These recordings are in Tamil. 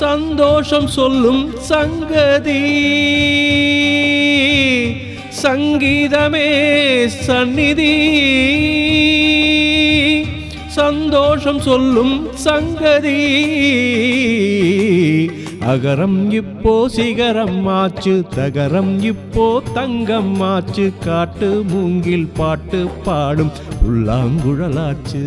சந்தோஷம் சொல்லும் சங்கதி. சங்கீதமே சந்நிதி. சந்தோஷம் சொல்லும் சங்கதி. அகரம் இப்போ சிகரம் மாச்சு தகரம் இப்போ தங்கம் மாச்சு காட்டு மூங்கில் பாட்டு பாடும் உள்ளாங்குழலாச்சு.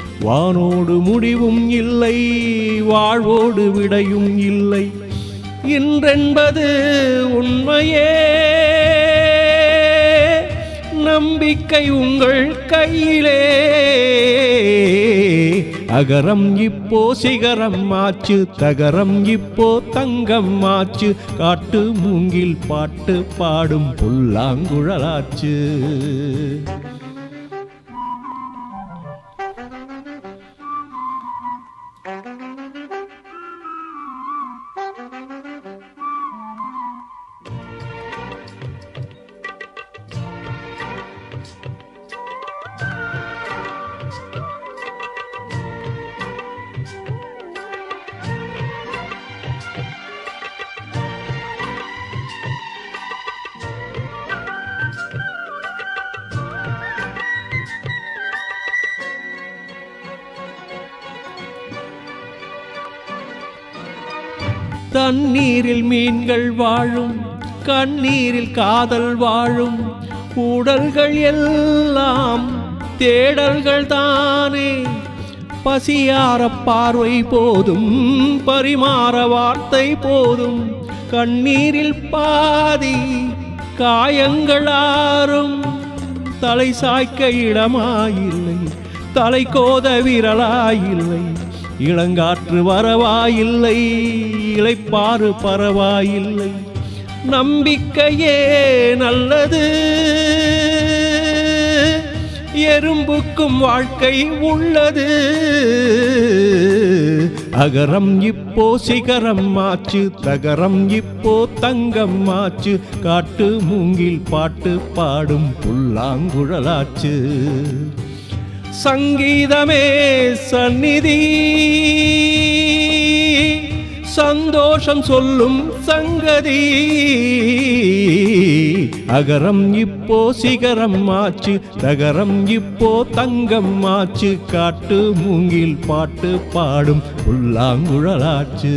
வானோடு முடிவும் இல்லை வாழ்வோடு விடையும் இல்லை. இன்றென்பது உண்மையே. நம்பிக்கை உங்கள் கையிலே. அகரம் இப்போ சிகரம் ஆச்சு தகரம் இப்போ தங்கம் ஆச்சு. காட்டு மூங்கில் பாட்டு பாடும் புல்லாங்குழலாச்சு. தண்ணீரில் மீன்கள் வாழும் கண்ணீரில் காதல் வாழும். உடல்கள் எல்லாம் தேடல்கள் தானே. பசியார பார்வை போதும் பரிமாற வார்த்தை போதும். கண்ணீரில் பாதி காயங்களாரும் தலை சாய்க்க இடமாயில்லை தலை கோத விரலாயில்லை. இளங்காற்று வரவாயில்லை இழைப்பாறு பரவாயில்லை. நம்பிக்கையே நல்லது. எறும்புக்கும் வாழ்க்கை உள்ளது. அகரம் இப்போ சிகரம் ஆச்சு தகரம் இப்போ தங்கம் ஆச்சு காட்டு மூங்கில் பாட்டு பாடும் புல்லாங்குழலாச்சு. சங்கீதமே சந்நிதி. சந்தோஷம் சொல்லும் சங்கதி. அகரம் இப்போ சிகரம் ஆச்சு தகரம் இப்போ தங்கம் ஆச்சு. காட்டு மூங்கில் பாட்டு பாடும் புல்லாங்குழலாச்சு